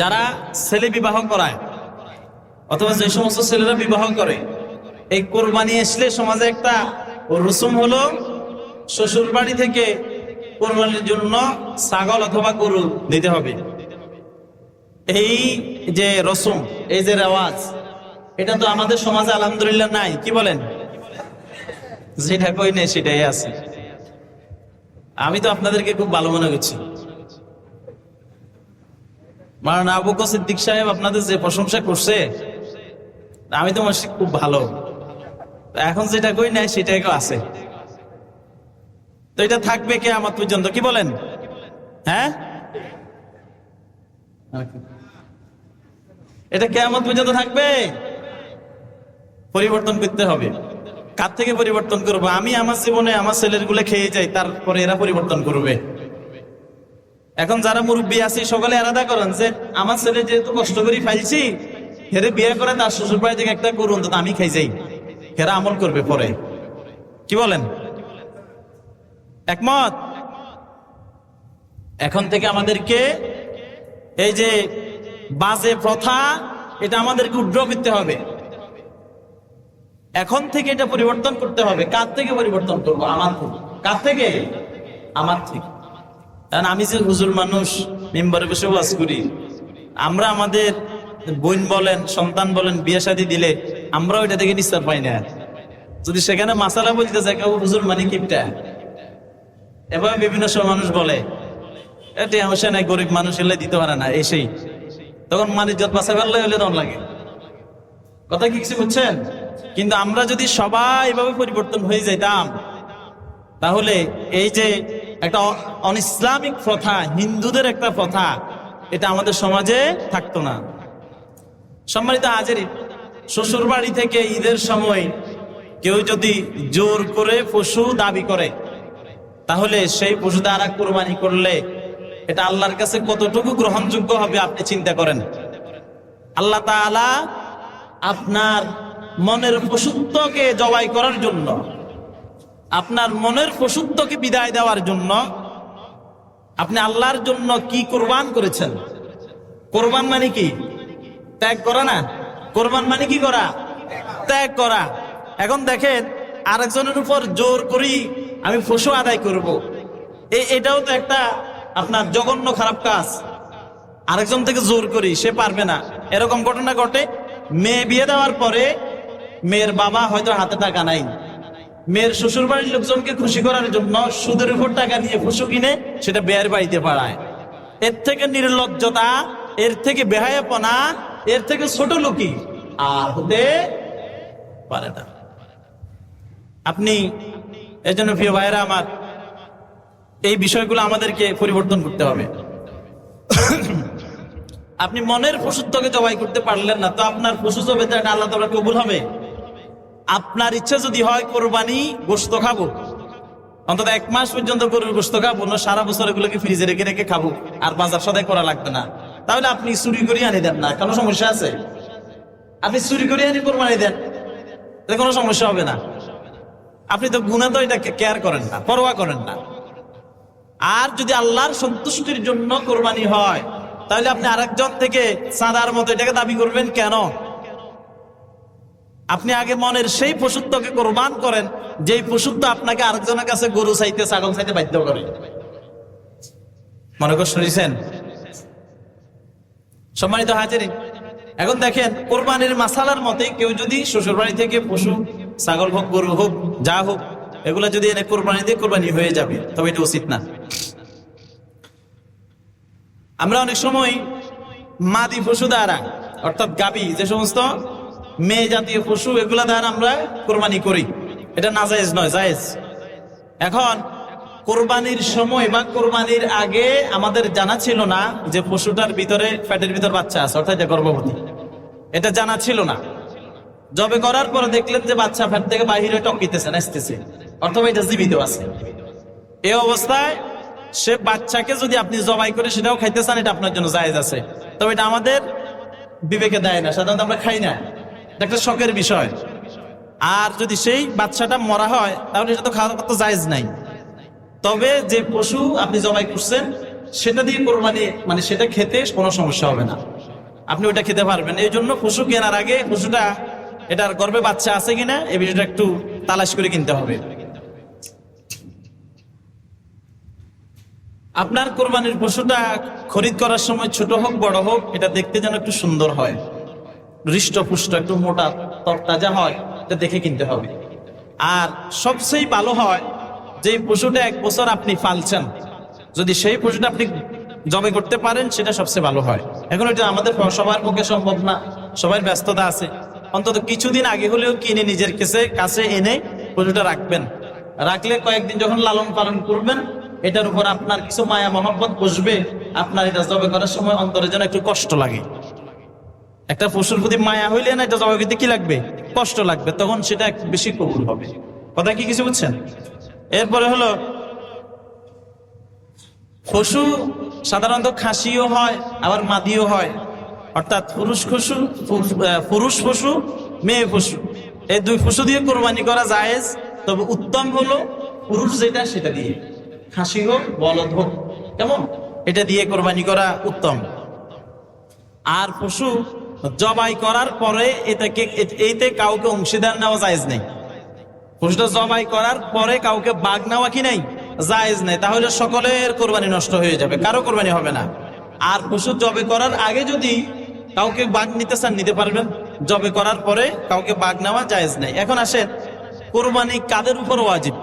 যারা ছেলে বিবাহ করায়, অথবা যে সমস্ত ছেলেরা বিবাহ করে, এই কোরবানি আসলে সমাজে একটা রসুম হলো শ্বশুর বাড়ি থেকে কোরবানির জন্য ছাগল অথবা গরু দিতে হবে। এই যে রসুম, এই যে রেওয়াজ, এটা তো আমাদের সমাজে আলহামদুলিল্লাহ নাই, কি বলেন? যেটা কই নেই সেটাই আছে। আমি তো আপনাদেরকে খুব ভালো মনে করছি। মারানা আবু সিদ্দিক সাহেব আপনাদের যে প্রশংসা করছে, আমি তো মনে খুব ভালো। এখন যেটা কই নাই, সেটাই আছে। তো এটা থাকবে কে আমার পর্যন্ত? কি বলেন? হ্যাঁ? এটা কেমন পর্যন্ত থাকবে? পরিবর্তন করতে হবে। কার থেকে পরিবর্তন করব? আমি আমার জীবনে আমার ছেলেরগুলো খেয়ে যাই, তারপরে এরা পরিবর্তন করবে। এখন যারা মুরব্বী আছে, সকালে আলাদা করেন যে, আমার ছেলে যেহেতু কষ্ট করে ফাইলছি, হেরে বিয়ে করে তার শ্বশুর বাড়ি থেকে একটা করুন তো আমি খাই যাই। হেরা আমল করবে পরে। কি বলেন? একমত? এখন থেকে আমাদেরকে এই যে বাজে প্রথা, এটা আমাদেরকে উড্র করতে হবে। এখন থেকে এটা পরিবর্তন করতে হবে। কার থেকে পরিবর্তন করব? আমার কার থেকে? আমার থেকে। কারণ আমি যে হুজুর মানুষ মেম্বারে বসে ওয়াজ করি। আমরা আমাদের বোন বলেন, সন্তান বলেন, বিয়ে শাদী দিলে আমরা ওইটা থেকে নিস্তার পাই না। যদি সেখানে মাসালা বলতে যায়, কেউ হুজুর মানে কিপটা? এভাবে বিভিন্ন সময় মানুষ বলে। এটি সমস্যা নাই, গরিব মানুষ এলে দিতে পারে না, এসেই। তখন মানে যত বাসা ফেললে হলে দম লাগে। কথা কি কিছু বুঝছেন? কিন্তু আমরা যদি সবাই এভাবে পরিবর্তন হয়ে যাইতাম, তাহলে এই যে একটা অন ইসলামিক প্রথা, হিন্দুদের একটা প্রথা। এটা আমাদের সমাজে থাকতো না। সম্মানিত হাজারি শ্বশুর বাড়ি থেকে ঈদের সময় কেউ যদি জোর করে পশু দাবি করে, তাহলে সেই পশু দ্বারা কোরবানি করলে এটা আল্লাহর কাছে কতটুকু গ্রহণযোগ্য হবে আপনি চিন্তা করেন? আল্লাহ আপনার মনের পশুত্বকে জবাই করার জন্য আপনার মনের পশুত্বকে বিদায় দেওয়ার জন্য আপনি আল্লাহর জন্য কি কোরবান করেছেন? কোরবান মানে কি? ত্যাগ করা না? কোরবান মানে কি করা? ত্যাগ করা। এখন দেখেন, আরেকজনের উপর জোর করি আমি পশু আদায় করব। এই এটাও তো একটা আপনার জঘন্য খারাপ কাজ। আরেকজন থেকে জোর করি, সে পারবে না। এরকম ঘটনা ঘটে। মেয়ে বিয়ে দেওয়ার পরে মেয়ের বাবা হয়তো হাতে টাকা নাই। মেয়ের শ্বশুর বাড়ির লোকজনকে খুশি করার জন্য সুদের উপর টাকা নিয়ে পশু কিনে সেটা বেয়ের বাড়িতে পাড়ায়। এর থেকে নির্লজ্জতা, এর থেকে বেহায়াপনা, এর থেকে ছোট লোকই আর হতে পারে না। আপনি, এই জন্য প্রিয় ভাইরা আমার, এই বিষয়গুলো আমাদেরকে পরিবর্তন করতে হবে। আপনি মনের পশুত্বকে জবাই করতে পারলেন না, তো আপনার পশু জবে আল্লাহ তাআলা কবুল হবে? আপনার ইচ্ছা যদি হয় কোরবানি গোস্ত খাব। অন্তত এক মাস পর্যন্ত গরুর গোস্ত খাব, না সারা বছর এগুলোকে ফ্রিজে রেখে রেখে খাব, আর বাজার সদাই করা লাগবে না। তাহলে আপনি চুরি করে আনি দেন না, কোনো সমস্যা আছে? আপনি চুরি করে আনি কোরবানি দেন কোনো সমস্যা হবে না। আপনি তো গুণা তো এটাকে কেয়ার করেন না, পরোয়া করেন না। আর যদি আল্লাহর সন্তুষ্টির জন্য কোরবানি হয়, তাহলে আপনি আরেকজন থেকে চাঁদার মতো এটাকে দাবি করবেন, কেন? আপনি আগে মনের সেই পশুত্বকে কোরবান করেন, যেই পশুত্ব আপনাকে আরেকজনের কাছে গরু চাইতে, ছাগল চাইতে বাধ্য করে। মনে করে শুনেছেন? সম্মানিত হাজির এখন দেখেন, কোরবানির মাসালার মতে কেউ যদি শ্বশুর বাড়ি থেকে পশু, ছাগল হোক, গরু হোক, যা হোক, এগুলো যদি এনে কোরবানি দিয়ে কোরবানি হয়ে যাবে, তবে এটা উচিত না। আমরা অনেক সময় মাদি পশু দ্বারা অর্থাৎ গাবি, যে সমস্ত মেয়ে জাতীয় পশু, এগুলা দ্বারা আমরা কোরবানি করি। এটা না জায়েজ নয়, জায়েজ। এখন কোরবানির সময় বা কোরবানির আগে আমাদের জানা ছিল না যে পশুটার ভিতরে, ফ্যাটের ভিতর বাচ্চা আছে, অর্থাৎ গর্ভবতী। এটা জানা ছিল না। জবে করার পরে দেখলেন যে বাচ্চা ফ্যাট থেকে বাহিরে টকিতেছে নাচতেছে। অথবা এটা জীবিত আছে। এই অবস্থায় সে বাচ্চাকে যদি আপনি জবাই করে সেটাও খাইতে চান, এটা আপনার জন্য জায়েজ আছে। তবে এটা আমাদের বিবেকে দেয় না, সাধারণত আমরা খাই না। একটা শখের বিষয়। আর যদি সেই বাচ্চাটা মরা হয়, তাহলে এটা তো খাওয়া তো জায়েজ নাই। তবে যে পশু আপনি জবাই করছেন, সেটা দিয়ে কোরবানি মানে সেটা খেতে কোনো সমস্যা হবে না। আপনি ওটা খেতে পারবেন। এই জন্য পশু কেনার আগে পশুটা, এটার গর্বে বাচ্চা আছে কিনা, এই বিষয়টা একটু তালাশ করে কিনতে হবে। আপনার কোরবানির পশুটা খরিদ করার সময় ছোট হোক, বড় হোক, এটা দেখতে যেন একটু সুন্দর হয়। হৃষ্টপুষ্ট, একটু মোটা তরতাজা হয়, এটা দেখে কিনতে হবে। আর সবচেয়ে ভালো হয় যে পশুটা এক বছর আপনি পালছেন, যদি সেই পশুটা আপনি জমে করতে পারেন, সেটা সবচেয়ে ভালো হয়। এখন এটা আমাদের সবার পক্ষে সম্ভব না সবার ব্যস্ততা আছে। অন্তত কিছুদিন আগে হলেও কিনে নিজের কাছে কাছে এনে পশুটা রাখবেন। রাখলে কয়েকদিন যখন লালন পালন করবেন, এটার উপর আপনার কিছু মায়া, মহব্বত বসবে, আপনার এটা জবে করার সময় অন্তরে যেন একটু কষ্ট লাগে। একটা পশুর প্রতি মায়া হইলে না, এটা করতে কি লাগবে? কষ্ট লাগবে, তখন সেটা বেশি কবুল হবে। কথা কি কিছু বুঝছেন? এরপরে হলো, পশু সাধারণত খাসিও হয়, আবার মাদিও হয়। অর্থাৎ পুরুষ পশু পুরুষ পশু, মেয়ে পশু। এই দুই পশু দিয়ে কোরবানি করা জায়েজ, তবে উত্তম হলো পুরুষ যেটা, সেটা দিয়ে। খাসি হোক, বলদ হোক, কেমন? এটা দিয়ে কোরবানি করা উত্তম। আর পশু জবাই করার পরে এটাকে, এইতে কাউকে অংশীদার নেওয়া জায়েজ নেই। পশুটা জবাই করার পরে কাউকে বাঘ নেওয়া কি নাই? জায়েজ নেই। তাহলে সকলের কোরবানি নষ্ট হয়ে যাবে। কারও কোরবানি হবে না। আর পশু জবে করার আগে যদি কাউকে বাঘ নিতে চান, নিতে পারবেন। জবে করার পরে কাউকে বাঘ নেওয়া জায়েজ নেই। এখন আসেন, কোরবানি কাদের উপর ওয়াজিব?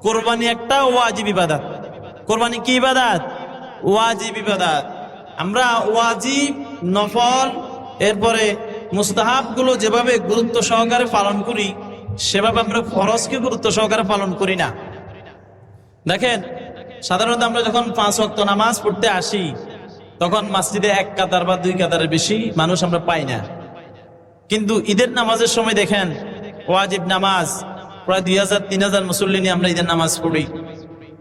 কোরবানি একটা ওয়াজিব ইবাদাত। কোরবানি কি ইবাদাত? ওয়াজিব ইবাদাত। আমরা ওয়াজিব, নফল এরপরে মুস্তাহাবগুলো যেভাবে গুরুত্ব সহকারে পালন করি, সেভাবে আমরা ফরজকে গুরুত্ব সহকারে পালন করি না। দেখেন, সাধারণত আমরা যখন পাঁচ ওয়াক্ত নামাজ পড়তে আসি, তখন মসজিদে এক কাতার বা দুই কাতারের বেশি মানুষ আমরা পাই না। কিন্তু ঈদের নামাজের সময় দেখেন, ওয়াজিব নামাজ, প্রায় দুই হাজার, তিন হাজার মুসল্লি নিয়ে আমরা ঈদের নামাজ পড়ি।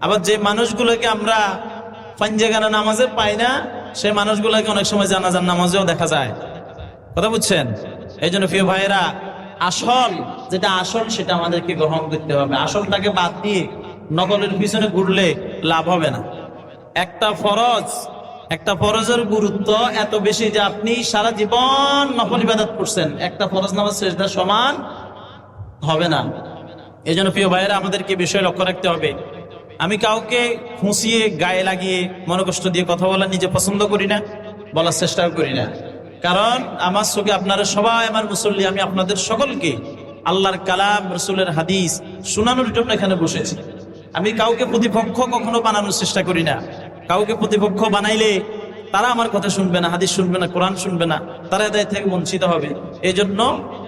আবার যে মানুষগুলোকে আমরা পাঞ্জেগানা নামাজে পাই না, সে মানুষগুলোকে অনেক সময় জানাজার নামাজেও দেখা যায়। কথা বুঝছেন? এই জন্য প্রিয় ভাইয়েরা, আসল, যেটা আসল, সেটা আমাদেরকে গ্রহণ করতে হবে। আসলটাকে বাদ দিয়ে নকলের পিছনে ঘুরলে লাভ হবে না। একটা ফরজ, একটা ফরজের গুরুত্ব এত বেশি যে আপনি সারা জীবন নকল ইবাদত করছেন। একটা ফরজ নামাজ শেষটা সমান হবে না। এই জন্য প্রিয় ভাইয়েরা, আমাদেরকে বিষয় লক্ষ্য রাখতে হবে। আমি কাউকে খুঁচিয়ে, গায়ে লাগিয়ে, মনোকষ্ট দিয়ে কথা বলা নিজে পছন্দ করি না, বলার চেষ্টাও করি না। কারণ আমার চোখে আপনারা সবাই আমার মুসল্লি, আমি আপনাদের সকলকে আল্লাহর কালাম, রসুলের হাদিস শোনানোর জন্য এখানে বসেছি। আমি কাউকে প্রতিপক্ষ কখনো বানানোর চেষ্টা করি না। কাউকে প্রতিপক্ষ বানাইলে তারা আমার কথা শুনবে না, হাদিস শুনবে না, কোরআন শুনবে না। তারা এদের থেকে বঞ্চিত হবে। এই জন্য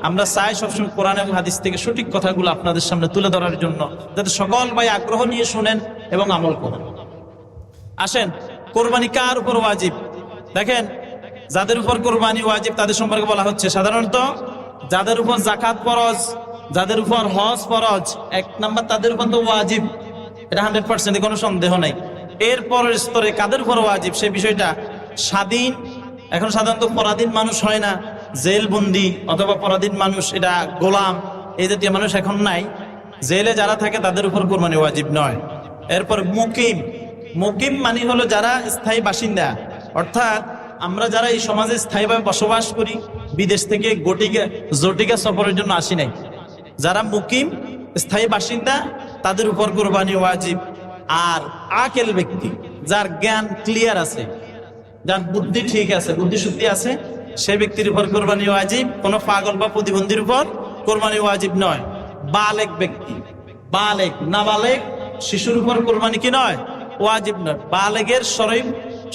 আমরা চাই সবসময় কোরআন এবং হাদিস থেকে সঠিক কথাগুলো আপনাদের সামনে তুলে ধরার জন্য, যাতে সকল ভাই আগ্রহ নিয়ে শুনেন এবং আমল করেন। আসেন, কোরবানি কার উপর ওয়াজিব? দেখেন যাদের উপর কোরবানি ওয়াজিব তাদের সম্পর্কে বলা হচ্ছে। সাধারণত যাদের উপর জাকাত ফরজ, যাদের উপর হজ ফরজ, এক নাম্বার তাদের উপর তো ওয়াজিব। এটা হান্ড্রেড পার্সেন্ট, কোনো সন্দেহ নেই। এর পরের স্তরে কাদের উপর ওয়াজিব? সেই বিষয়টা স্বাধীন। এখন সাধারণত পরাধীন মানুষ হয় না। জেলবন্দি অথবা পরাধীন মানুষ, এটা গোলাম। এই জাতীয় মানুষ এখন নাই। জেলে যারা থাকে তাদের উপর কোরবানি ওয়াজিব নয়। এরপর মুকিম। মুকিম মানে হলো যারা স্থায়ী বাসিন্দা। অর্থাৎ আমরা যারা এই সমাজে স্থায়ীভাবে বসবাস করি, বিদেশ থেকে গটিকা, জটিকা সফরের জন্য আসি নাই। যারা মুকিম, স্থায়ী বাসিন্দা, তাদের উপর কোরবানি ওয়াজিব। আর আকেল ব্যক্তি, যার জ্ঞান ক্লিয়ার আছে, যার বুদ্ধি ঠিক আছে, বুদ্ধি শুদ্ধি আছে সেই ব্যক্তির উপর কোরবানি ওয়াজিব, কোনো পাগল বা প্রতিবন্ধীর উপর কোরবানি ওয়াজিব নয়। বালেক ব্যক্তি, বালেক, নাবালেক, শিশুর উপর কোরবানি কি নয়? ওয়াজিব নয়। বালেগের শরীর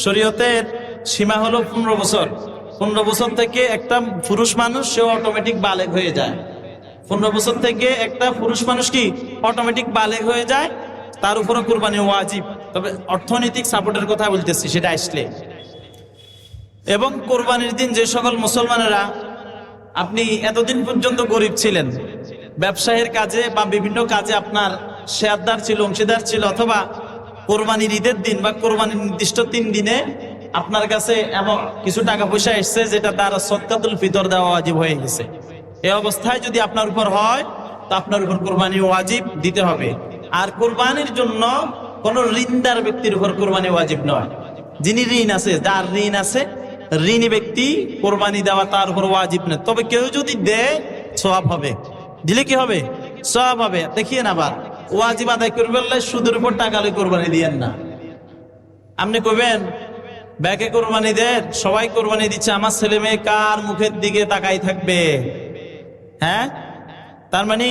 শরীয়তের সীমা হলো পনেরো বছর। পনেরো বছর থেকে একটা পুরুষ মানুষ সে অটোমেটিক বালেক হয়ে যায়। পনেরো বছর থেকে একটা পুরুষ মানুষ কি অটোমেটিক বালেক হয়ে যায়? তার উপরও কোরবানি ওয়াজিব। তবে অর্থনৈতিক সাপোর্টের কথা বলতেছি, সেটা আসলে। এবং কোরবানির দিন যে সকল মুসলমানেরা, আপনি এতদিন পর্যন্ত গরিব ছিলেন। ব্যবসায়ের কাজে বা বিভিন্ন কাজে আপনার শেয়ারদার ছিল, অংশীদার ছিল, অথবা কোরবানির ঈদের দিন বা কোরবানির নির্দিষ্ট তিন দিনে আপনার কাছে এমন কিছু টাকা পয়সা এসছে যেটা তার সৎকাতুল ফিতর দেওয়া ওয়াজিব হয়ে গেছে। এই অবস্থায় যদি আপনার উপর হয়, তো আপনার উপর কোরবানি ওয়াজিব দিতে হবে। আর কোরবানির জন্য কোন ঋণদার ব্যক্তির উপর কোরবানি ওয়াজিব নয়। যিনি ঋণ আছে, যার ঋণ আছে, ঋণী ব্যক্তি কোরবানি দেওয়া তার উপর ওয়াজিব নেই তবে কেউ যদি দেয়, সওয়াব হবে। দিলে কি হবে? সওয়াব হবে। দেখিয়ে না আবার। ওয়াজিব আদায় করবেন সুদের উপর টাকা কোরবানি দিয়েন না। আপনি কবেন ব্যাকে কোরবানি দেন, সবাই কোরবানি দিচ্ছে, আমার ছেলে মেয়ে কার মুখের দিকে তাকাই থাকবে? হ্যাঁ? তার মানে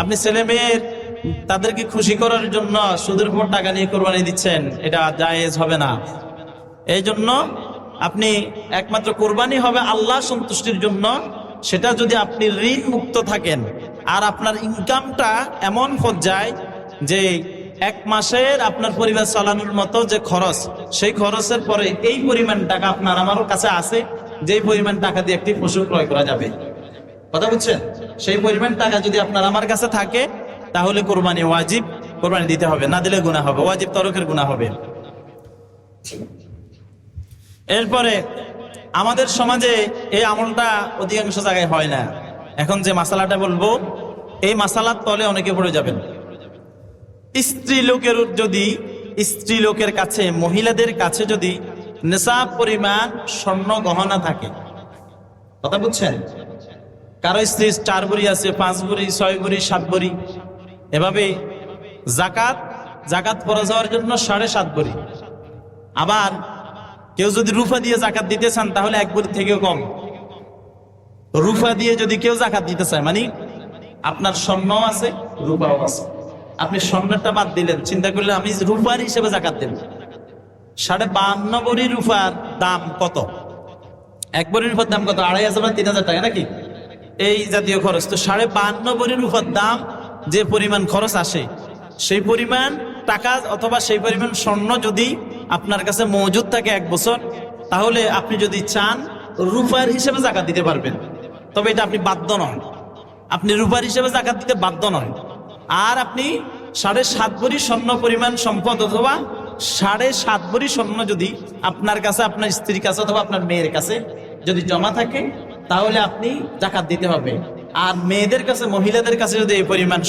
আপনি ছেলে মেয়ের, তাদেরকে খুশি করার জন্য সুদের উপর টাকা নিয়ে কোরবানি দিচ্ছেন, এটা জায়েজ হবে না। এই জন্য আপনি একমাত্র কোরবানি হবে আল্লাহ সন্তুষ্টির জন্য, সেটা যদি আপনি ঋণ মুক্ত থাকেন, আর আপনার ইনকামটা এমন পর্যায়ে যে এক মাসের আপনার পরিবার চালানোর মতো যে খরচ, সেই খরচের পরে এই পরিমাণ টাকা আপনার আমার কাছে আছে, যেই পরিমাণ টাকা দিয়ে একটি পশু ক্রয় করা যাবে। কথা বুঝছেন? সেই পরিমাণ টাকা যদি আপনার আমার কাছে থাকে, তাহলে কোরবানি ওয়াজিব, কোরবানি দিতে হবে, না দিলে গুণা হবে, ওয়াজিব তরকের গুণা হবে। এরপরে, আমাদের সমাজে এই আমলটা অধিকাংশ জায়গায় হয় না। এখন যে মাসালাটা বলব, এই মাসালার তলে অনেকে পড়ে যাবেন। স্ত্রী লোকের যদি স্ত্রী লোকের কাছে, মহিলাদের কাছে যদি নেশাব পরিমাণ স্বর্ণ গহনা থাকে, কথা বুঝছেন? কারও স্ত্রী চার বড়ি আছে, পাঁচ বড়ি ছয় বড়ি সাত বড়ি এভাবে জাকাত জাকাত পরে যাওয়ার জন্য সাড়ে সাত বড়ি আবার কেউ যদি রুফা দিয়ে জাকাত দিতে চান, তাহলে এক বড়ি থেকেও কম। রুফা দিয়ে যদি কেউ জাকাত দিতে চায় মানে আপনার স্বর্ণ আছে, রূপাও আছে। আপনি স্বর্ণটা বাদ দিলেন। চিন্তা করলে আমি রূপার হিসেবে জাকাত দেব। সাড়ে বান্ন বড়ি রূপার দাম কত? এক বড়ি রূপার দাম কত? আড়াই হাজার তিন হাজার টাকা নাকি? এই জাতীয় খরচ। তো সাড়ে বান্ন বড়ি রূপার দাম যে পরিমাণ খরচ আসে, সেই পরিমাণ টাকা অথবা সেই পরিমাণ স্বর্ণ যদি আপনার কাছে মজুদ থাকে এক বছর, তাহলে আপনি যদি চান রূপার হিসেবে জাকাত দিতে পারবেন। তবে এটা আপনি বাধ্য নন। আপনি রূপার হিসেবে জাকাত দিতে বাধ্য নয় আর আপনি সাড়ে সাত ভরি স্বর্ণ পরিমাণ সম্পদ অথবা সাড়ে সাত ভরি স্বর্ণ যদি আপনার কাছে, আপনার স্ত্রীর কাছে অথবা আপনার মেয়ের কাছে যদি জমা থাকে, তাহলে আপনি জাকাত দিতে হবে। আর মেয়েদের কাছে, মহিলাদের কাছে যদি এই পরিমাণ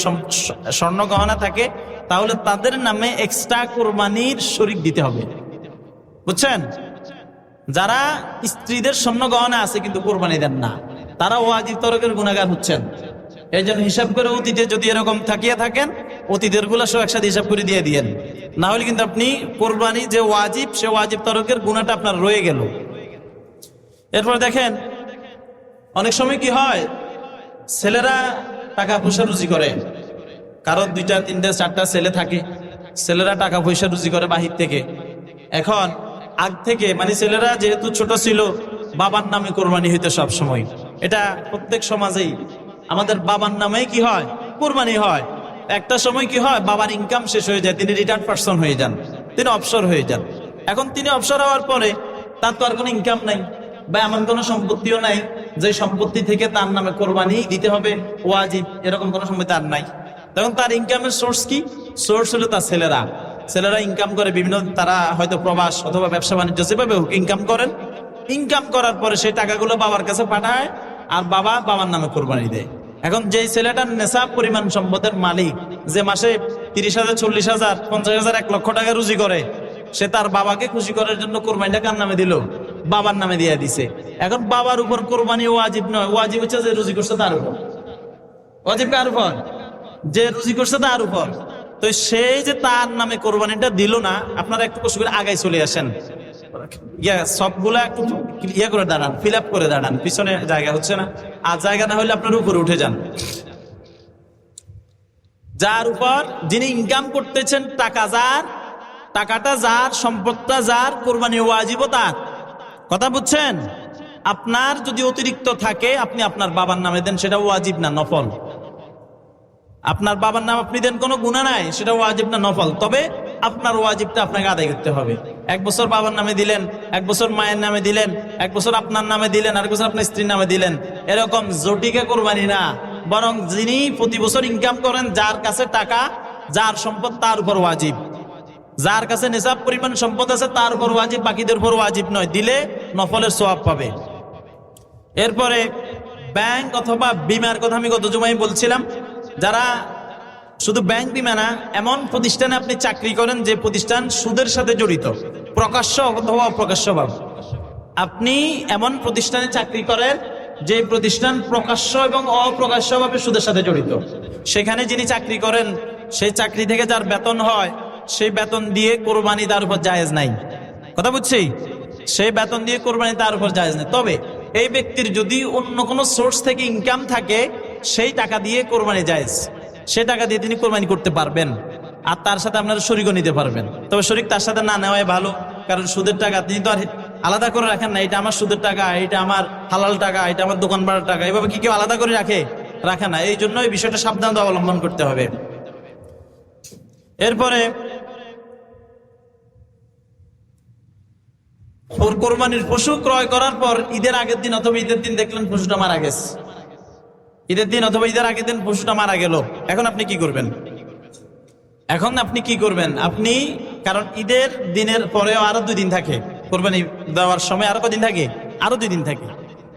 স্বর্ণ গহনা থাকে, তাহলে তাদের নামে এক্সট্রা কোরবানির শরিক দিতে হবে। বুঝছেন? যারা স্ত্রীদের স্বর্ণ গহনা আছে কিন্তু কোরবানি দেন না, তারা ওয়াজিব তরকের গুণাগার হচ্ছেন। এই জন্য হিসাব করে অতীতে যদি এরকম থাকিয়ে থাকেন অতীতেরগুলা সব একসাথে হিসাব করে দিয়ে দিয়েন। না হলে কিন্তু আপনি কোরবানি যে ওয়াজিব, সে ওয়াজিব তরকের গুণাটা আপনার রয়ে গেল। এরপর দেখেন, অনেক সময় কি হয়, ছেলেরা টাকা পয়সা রুজি করে। কারও দুইটা, তিনটা, চারটা ছেলে থাকে, ছেলেরা টাকা পয়সা রুজি করে বাহির থেকে। এখন আগ থেকে মানে ছেলেরা যেহেতু ছোট ছিল, বাবার নামে কোরবানি হইতে সব সময় এটা প্রত্যেক সমাজেই আমাদের বাবার নামে কি হয়? কোরবানি হয়। একটা সময় কি হয়? বাবার ইনকাম শেষ হয়ে যায়, তিনি রিটায়ার্ড পার্সন হয়ে যান, তিনি অবসর হয়ে যান। এখন তিনি অবসর হওয়ার পরে তার তো আর কোনো ইনকাম নাই, বা এমন কোনো সম্পত্তিও নাই, যে সম্পত্তি থেকে তার নামে কোরবানি দিতে হবে, ওয়াজিব, এরকম কোনো সময় তার নাই। তখন তার ইনকামের সোর্স কি? সোর্স হলো তার ছেলেরা। ছেলেরা ইনকাম করে, বিভিন্ন তারা হয়তো প্রবাস অথবা ব্যবসা বাণিজ্য যেভাবে হোক ইনকাম করেন। ইনকাম করার পরে সেই টাকাগুলো বাবার কাছে পাঠায় আর বাবা বাবার নামে কোরবানি দেয়। এখন যেই ছেলেটার নেশা পরিমাণ সম্পদের মালিক, যে মাসে তিরিশ হাজার, চল্লিশ হাজার, পঞ্চাশ হাজার, এক লক্ষ টাকা রুজি করে, সে তার বাবাকে খুশি করার জন্য কোরবানিটা কার নামে দিল? বাবার নামে দিয়ে দিছে। এখন বাবার উপর কোরবানি ওয়াজিব নয়, ওয়াজিব হচ্ছে যে রুজি করছে তার উপর। ওয়াজিব কার উপর? যে রুজি করছে তার উপর। তো সেই যে তার নামে কোরবানিটা দিল না, আপনারা একটু কষ্ট করে আগায় চলে আসেন। ইয়া, সবগুলা একটু ইয়ে করে দাঁড়ান ফিল আপ করে দাঁড়ান পিছনে জায়গা, হচ্ছে না? আর জায়গা না হলে আপনার উপরে উঠে যান। যার উপর যিনি ইনকাম করতেছেন, টাকা যার, টাকাটা যার, সম্পদটা যার, কোরবানি ওয়াজিব তার। কথা বুঝছেন? আপনার যদি অতিরিক্ত থাকে, আপনি আপনার বাবার নামে দেন, সেটা ওয়াজিব না, নফল। আপনার বাবার নাম আপনি দেন, কোনো গুণা নাই, সেটা ওয়াজিব না, নফল। তবে আপনার ওয়াজিবটা আপনাকে আদায় করতে হবে। এক বছর বাবার নামে দিলেন, এক বছর মায়ের নামে দিলেন, এক বছর আপনার নামে দিলেন, আর বছর আপনার স্ত্রীর নামে দিলেন। এরকম জটিকে কোরবানি না, বরং যিনি প্রতি বছর ইনকাম করেন, যার কাছে টাকা, যার সম্পদ, তার উপর ওয়াজিব। যার কাছে নিসাব পরিমাণ সম্পদ আছে, তার উপর ওয়াজিব, বাকিদের উপর ওয়াজিব নয়। দিলে নফলের সোয়াব পাবে। এরপরে ব্যাংক অথবা বিমার কথা আমি গত জমাই বলছিলাম, যারা শুধু ব্যাংক বিমা না, এমন প্রতিষ্ঠানে আপনি চাকরি করেন যে প্রতিষ্ঠান সুদের সাথে জড়িত। প্রকাশ্য অথবা অপ্রকাশ্যভাবে আপনি এমন প্রতিষ্ঠানে চাকরি করেন যে প্রতিষ্ঠান প্রকাশ্য এবং অপ্রকাশ্যভাবে সুদের সাথে জড়িত। সেখানে যিনি চাকরি করেন, সেই চাকরি থেকে যার বেতন হয়, সেই বেতন দিয়ে কোরবানি তার উপর জায়েজ নাই। কথা বুঝছি? সেই বেতন দিয়ে কোরবানি তার উপর জায়েজ নেই। তবে এই ব্যক্তির যদি অন্য কোনো সোর্স থেকে ইনকাম থাকে, সেই টাকা দিয়ে কোরবানি জায়েজ। সেই টাকা দিয়ে তিনি কোরবানি করতে পারবেন আর তার সাথে আপনারা শরিকও নিতে পারবেন। তবে শরিক তার সাথে না নেওয়াই ভালো, কারণ সুদের টাকা তিনি তো আর আলাদা করে রাখেন না, এটা আমার সুদের টাকা, এটা আমার হালাল টাকা, এটা আমার দোকান ভাড়ার টাকা, এভাবে কি কেউ আলাদা করে রাখে? রাখে না। এই জন্য এই বিষয়টা সাবধানতা অবলম্বন করতে হবে। এরপরে ওর কোরবানির পশু ক্রয় করার পর ঈদের আগের দিন অথবা ঈদের দিন দেখলেন পশুটা মারা গেছে। ঈদের দিন অথবা ঈদের আগের দিন পশুটা মারা গেল। এখন আপনি কি করবেন? এখন আপনি কি করবেন? আপনি, কারণ ঈদের দিনের পরেও আরও দুই দিন থাকে। কোরবানি দেওয়ার সময় আরও কদিন থাকে? আরও দুই দিন থাকে।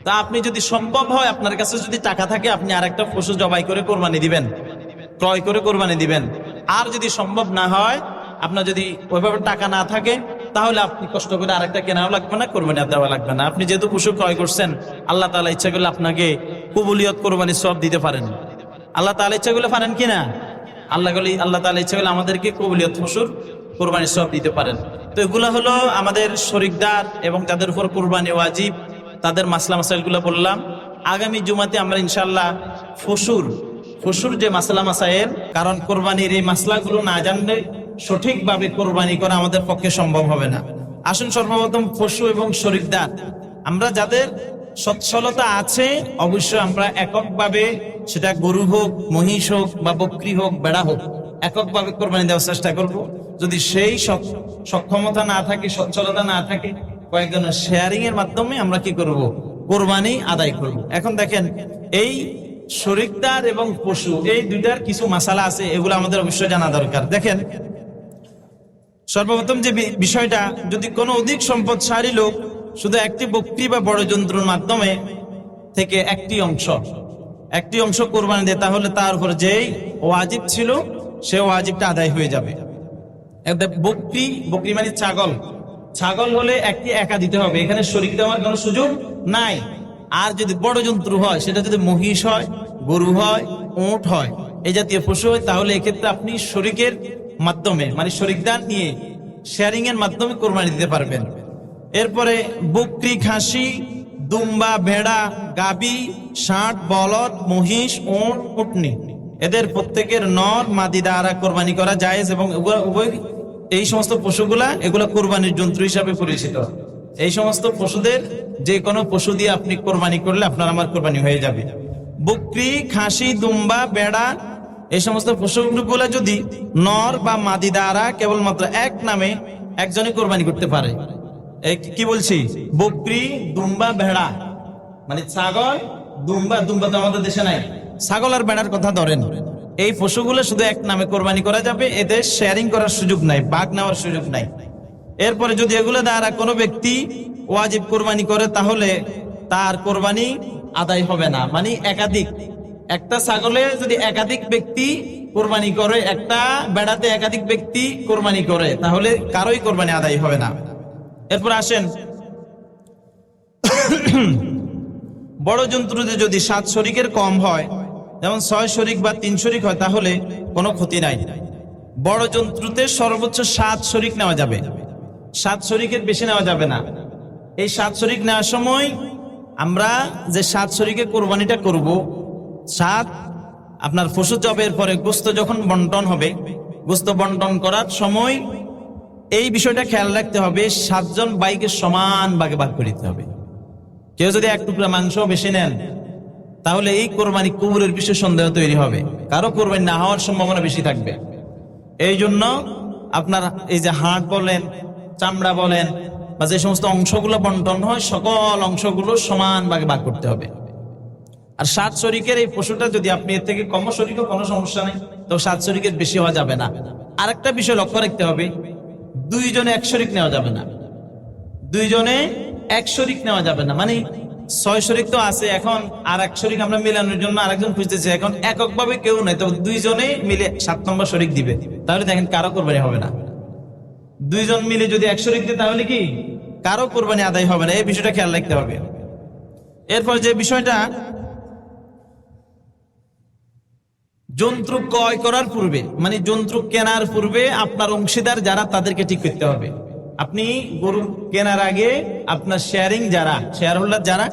তা আপনি যদি সম্ভব হয়, আপনার কাছে যদি টাকা থাকে, আপনি আরেকটা পশু জবাই করে কোরবানি দিবেন। ক্রয় করে কোরবানি দিবেন। আর যদি সম্ভব না হয়, আপনার যদি ওইভাবে টাকা না থাকে, তাহলে আপনি কষ্ট করে আরেকটা কেনাও লাগবে না, কোরবানি আর দেওয়া লাগবে না। আপনি যেহেতু পশু ক্রয় করছেন, আল্লাহ তালা ইচ্ছা করলে আপনাকে কুবুলিয়ত কোরবানি সব দিতে পারেন। আল্লাহ তালা ইচ্ছা করলে পারেন কিনা আল্লাহ গলি আল্লাহ তালা ইচ্ছা করলে আমাদেরকে কবুলিয়ত ফসুর কোরবানি সব দিতে পারেন। তো এগুলো হলো আমাদের শরিকদার এবং তাদের উপর কোরবানি ওয়াজিব, তাদের মাসলা মাসাইলগুলো বললাম। আগামী জুমাতে আমরা ইনশাল্লাহ ফসুর ফসুর যে মাসলা মাসাইল, কারণ কোরবানির এই মাসলাগুলো না জানলে সঠিকভাবে কোরবানি করা আমাদের পক্ষে সম্ভব হবে না। আসুন সর্বপ্রথম পশু এবং শরিকদার। আমরা যাদের সচ্ছলতা আছে, অবশ্যই আমরা এককভাবে সেটা গরু হোক, মহিষ হোক বা বকরি হোক, বেড়া হোক, এককভাবে কোরবানি দেওয়ার চেষ্টা করব। যদি সেই সক্ষমতা না থাকে, সচ্ছলতা না থাকে, কয়েকজনের শেয়ারিং এর মাধ্যমে আমরা কি করব? কোরবানি আদায় করব। এখন দেখেন, এই শরিকদার এবং পশু, এই দুইটার কিছু মাসালা আছে, এগুলো আমাদের অবশ্যই জানা দরকার। দেখেন, সর্বপ্রথম যে বিষয়টা, যদি কোনো অধিক সম্পদশালী লোক শুধু একটি বক্রি বা বড় যন্ত্রের মাধ্যমে থেকে একটি অংশ। একটি অংশ কোরবানি দেয়, তাহলে তার উপর যেই ওয়াজিব ছিল সে ওয়াজিবটা আদায় হয়ে যাবে। বকরি বকরি মানে ছাগল। ছাগল হলে একটি একা দিতে হবে। এখানে শরিক দেওয়ার কোনো সুযোগ নাই। আর যদি বড় জন্তু হয়, সেটা যদি মহিষ হয়, গরু হয়, উঁট হয় এই জাতীয় পশু হয়, তাহলে এক্ষেত্রে আপনি শরিকের মাধ্যমে মানে শরিকদান নিয়ে শেয়ারিং এর মাধ্যমে কোরবানি দিতে পারবেন। এরপরে বকরি খাসি, দুম্বা, ভেড়া, গাবি ষাট বলদ, মহিষ, ওঁট উটনি এদের প্রত্যেকের নর, মাদি দ্বারা কোরবানি করা যায় এবং এই সমস্ত পশুগুলা এগুলা কোরবানির যন্ত্র হিসাবে পরিচিত। এই সমস্ত পশুদের যে কোনো পশু দিয়ে আপনি কোরবানি করলে আপনার আমার কোরবানি হয়ে যাবে। বকরি, খাসি, দুম্বা বেড়া এই সমস্ত পশুগুলা যদি নর বা মাদি দ্বারা কেবলমাত্র এক নামে একজনই কোরবানি করতে পারে কি বলছি? বকরি, দুম্বা, ভেড়া। মানে ছাগল, দুম্বা দুম্বা তো আমাদের দেশে নাই। ছাগল আর বেড়ার কথা ধরেন। এই পশুগুলো শুধু এক নামে কোরবানি করা যাবে, এদের শেয়ারিং করার সুযোগ নাই, বাঘ নেওয়ার সুযোগ নাই। এরপরে যদি এগুলো দ্বারা কোনো ব্যক্তি ওয়াজিব কোরবানি করে, তাহলে তার কোরবানি আদায় হবে না। মানে একাধিক। একটা ছাগলে যদি একাধিক ব্যক্তি কোরবানি করে, একটা বেড়াতে একাধিক ব্যক্তি কোরবানি করে, তাহলে কারোই কোরবানি আদায় হবে না। এরপর আসেন। বড় যন্ত্রতে যদি সাত শরিকের কম হয়, যেমন ছয় শরিক বা তিন শরিক হয়, তাহলে কোনো ক্ষতি নাই। বড় যন্ত্রতে সর্বোচ্চ সাত শরিক নেওয়া যাবে। সাত শরিকের বেশি নেওয়া যাবে না। এই সাত শরিক নেওয়ার সময় আমরা যে সাত শরিকে কোরবানিটা করব, সাত আপনার পশু জবের পরে গোস্ত যখন বন্টন হবে, গোস্ত বন্টন করার সময় এই বিষয়টা খেয়াল রাখতে হবে, সাতজন বাইকে সমান ভাগে ভাগ করে দিতে হবে। কেউ যদি এক টুকরা মাংস বেশি নেন, তাহলে এই কোরবানি কুবুরের বিষয়ে সন্দেহ তৈরি হবে। কারও কোরবানি না হওয়ার সম্ভাবনা বেশি থাকবে। এই জন্য আপনার এই যে হাট বলেন, চামড়া বলেন, বা যে সমস্ত অংশগুলো বন্টন হয়, সকল অংশগুলো সমান ভাগে ভাগ করতে হবে। আর সাত শরিকের এই পশুটা যদি আপনি এর থেকে কম শরিকও কোনো সমস্যা নেই, তো সাত শরিকের বেশি হওয়া যাবে না। আরেকটা বিষয় লক্ষ্য রাখতে হবে দুইজনে এক শরিক নেওয়া যাবে না। দুইজনে এক শরিক নেওয়া যাবে না। মানে ছয় শরিক তো আছে, এখন আর এক শরিক আমরা মিলানোর জন্য আরেকজন খুঁজতেছি। এখন এককভাবে কেউ নেই তো দুইজনে মিলে সাত নম্বর শরিক দিবে। তাহলে দেখেন কারও কোরবানি হবে না। দুইজন মিলে যদি এক শরিক রেখে তাহলে কি? কারও কোরবানি আদায় হবে না। এই বিষয়টা খেয়াল রাখতে হবে। এরপর যে বিষয়টা যন্ত্র ক্রয় করার পূর্বে মানে যন্ত্র কেনার পূর্বে আপনার অংশীদার যারা, তাদেরকে ঠিক করতে হবে। আপনি গরু কেনার আগে আপনার শেয়ারিং যারা শেয়ার হোল্ডার যারা,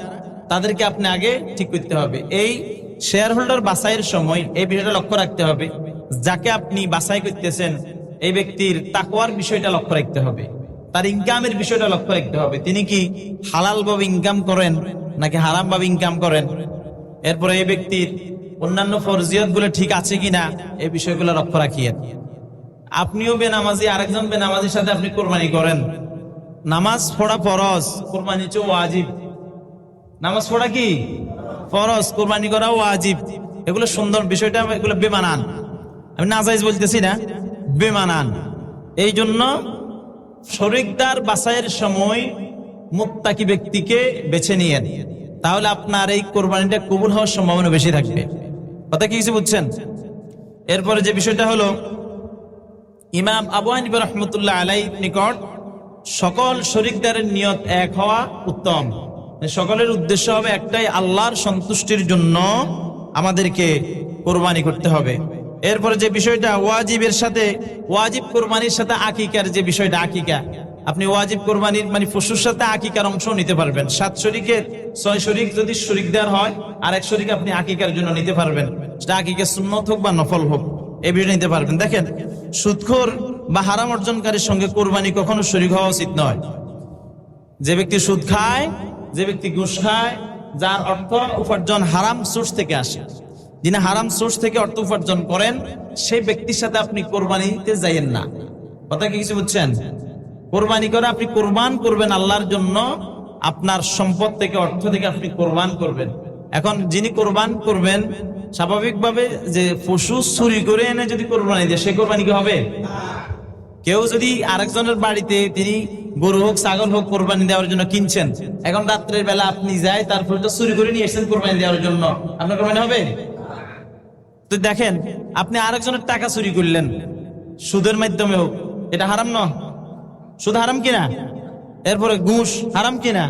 তাদেরকে আপনি আগে ঠিক করতে হবে। এই শেয়ার হোল্ডার বাছাইয়ের সময় এই বিষয়টা লক্ষ্য রাখতে হবে। যাকে আপনি বাছাই করতেছেন, এই ব্যক্তির তাকওয়ার বিষয়টা লক্ষ্য রাখতে হবে। তার ইনকামের বিষয়টা লক্ষ্য রাখতে হবে। তিনি কি হালাল ভাবে ইনকাম করেন, নাকি হারাম ভাবে ইনকাম করেন? এরপরে এই ব্যক্তির অন্যান্য ফরজিয়তগুলো ঠিক আছে কিনা, এই বিষয়গুলো লক্ষ্য রাখিয়েন। আপনিও বেনামাজি, আরেকজন বেনামাজির সাথে আপনি কোরবানি করেন। নামাজ পড়া ফরজ, কোরবানি চেয়ে ওয়াজিব। নামাজ পড়া কি? ফরজ, কোরবানি করা ওয়াজিব। এগুলো সুন্দর বিষয়টা, এগুলো বেমানান। আমি নাজাইজ বলতেছি না, বেমানান। এই জন্য শরিকদার বাছাইয়ের সময় মুত্তাকি ব্যক্তিকে বেছে নিয়েন। তাহলে আপনার এই কোরবানিটা কবুল হওয়ার সম্ভাবনা বেশি থাকবে। কথা কি কিছু বুঝছেন? এরপরে যে বিষয়টা হলো, ইমাম আবু হানিফা রহমতুল্লাহ আলাই নিকট সকল শরিকদারের নিয়ত এক হওয়া উত্তম। সকলের উদ্দেশ্য হবে একটাই, আল্লাহর সন্তুষ্টির জন্য আমাদেরকে কোরবানি করতে হবে। এরপরে যে বিষয়টা, ওয়াজিবের সাথে, ওয়াজিব কোরবানির সাথে আকিকার যে বিষয়টা, আকিকা। আপনি ওয়াজিব কোরবানির মানে পশুর সাথে আকিকার অংশ নিতে পারবেন। সাত শরিকের ছয় শরিক যদি শরিকদার হয় আর এক শরিক আপনি আকিকার জন্য নিতে পারবেন। সেটা আকিকা সুন্নত হোক বা নফল হোক এই বিষয়ে নিতে পারবেন। দেখেন, সুদখোর বা হারাম অর্জনকারীর সঙ্গে কোরবানি কখনো শরিক হওয়া উচিত নয়। যে ব্যক্তি সুদ খায়, যে ব্যক্তি ঘুষ খায়, যার অর্থ উপার্জন হারাম সোর্স থেকে আসে। যিনি হারাম সোর্স থেকে অর্থ উপার্জন করেন, সেই ব্যক্তির সাথে আপনি কোরবানিতে যাইয়েন না। কথা কি কিছু বুঝছেন? কোরবানি করে আপনি কোরবান করবেন আল্লাহর জন্য, আপনার সম্পদ থেকে, অর্থ থেকে আপনি কোরবান করবেন। এখন যিনি কোরবান করবেন, স্বাভাবিকভাবে যে পশু চুরি করে এনে যদি কোরবানি দেয়, সে কোরবানি কি হবে? কেউ যদি আরেকজনের বাড়িতে তিনি গরু হোক, ছাগল হোক কোরবানি দেওয়ার জন্য কিনছেন, এখন রাত্রের বেলা আপনি যায়, তারপর তো চুরি করে নিয়ে এসেছেন কোরবানি দেওয়ার জন্য। আপনার কোরবানি হবে? তো দেখেন, আপনি আরেকজনের টাকা চুরি করলেন, সুদের মাধ্যমে হোক, এটা হারাম ন সুদ হারাম কিনা? এরপরে ঘুষ হারাম কিনা?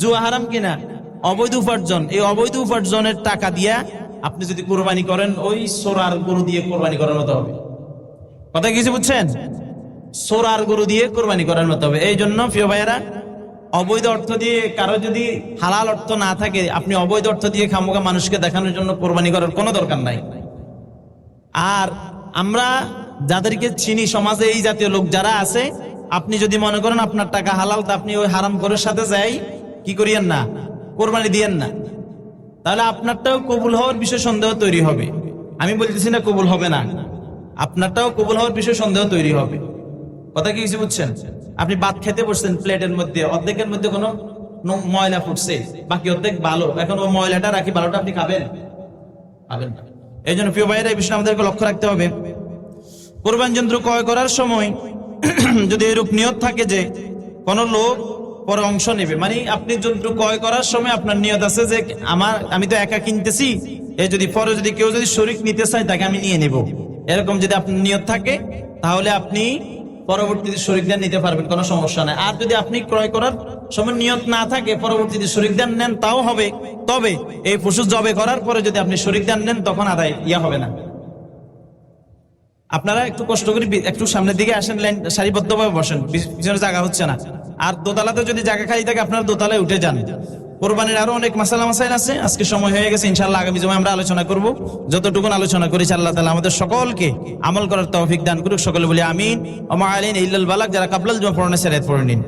জুয়া হারাম কিনা? অবৈধ উপার্জন। এই অবৈধ উপার্জনের টাকা দিয়া আপনি যদি কোরবানি করেন, ওই সোরার গরু দিয়ে কোরবানি করার মতো হবে। কথা কিছু বুঝছেন? সোরার গরু দিয়ে কোরবানি করার মতো হবে। এই জন্য প্রিয় ভাইয়েরা, অবৈধ অর্থ দিয়ে কারও যদি হালাল অর্থ না থাকে, আপনি অবৈধ অর্থ দিয়ে খামোকা মানুষকে দেখানোর জন্য কোরবানি করার কোনো দরকার নাই। আর আমরা যাদেরকে চিনি, সমাজে এই জাতীয় লোক যারা আছে আপনি যদি মনে করেন আপনার টাকা হালাল, তা আপনি ওই হারাম করার সাথে যাই, কি করিয়েন না? কোরবানি দিয়েন না। তাহলে আপনারটাও কবুল হওয়ার বিষয় সন্দেহ তৈরি হবে। আমি বলতেছি না কবুল হবে না। আপনারটাও কবুল হওয়ার বিষয় সন্দেহ তৈরি হবে। কথা কি কিছু বুঝছেন? আপনি ভাত খেতে বসছেন প্লেটের মধ্যে, অর্ধেকের মধ্যে কোনো ময়লা ফুটছে, বাকি অর্ধেক ভালো। এখন ওই ময়লাটা রাখি, ভালোটা আপনি খাবেন? খাবেন না। এই জন্য প্রিয় ভাইয়েরা, এই বিষয়ে আমাদেরকে লক্ষ্য রাখতে হবে। কোরবান যন্ত্র ক্রয় করার সময় যদি এরূপ নিয়ত থাকে যে কোন লোক পরে অংশ নেবে মানে আপনি যন্ত্র ক্রয় করার সময় আপনার নিয়ত আছে যে আমার, আমি তো একা কিনতেছি এই যদি পরে যদি কেউ যদি শরিক নিতে চায় তাকে আমি নিয়ে নেব। এরকম যদি আপনার নিয়ত থাকে, তাহলে আপনি পরবর্তীতে শরিকদান নিতে পারবেন, কোনো সমস্যা নাই। আর যদি আপনি ক্রয় করার সময় নিয়ত না থাকে, পরবর্তীতে শরিকদান নেন, তাও হবে। তবে এই পশু জবে করার পরে যদি আপনি শরিকদান নেন, তখন আদায় ইয়া হবে না। আপনারা একটু কষ্ট করে একটু সামনের দিকে আসেন লাইন সারিবদ্ধভাবে বসেন। পিছনে জায়গা হচ্ছে না। আর দোতলাতে যদি জায়গা খালি থাকে, আপনারা দোতলায় উঠে যান। কোরবানির আরও অনেক মাসালা মাসাইল আছে। আজকে সময় হয়ে গেছে ইনশাল্লাহ আগামী জমা আমরা আলোচনা করব। যতটুকু আলোচনা করেছি, আল্লাহ তালা আমাদের সকলকে আমল করার তৌফিক দান করুক। সকলে বলি আমিন। ওমা আলীন ইল্লাল বালাক যারা কাবলাল জমা পড়ানো সেরাত পড়ে নিন।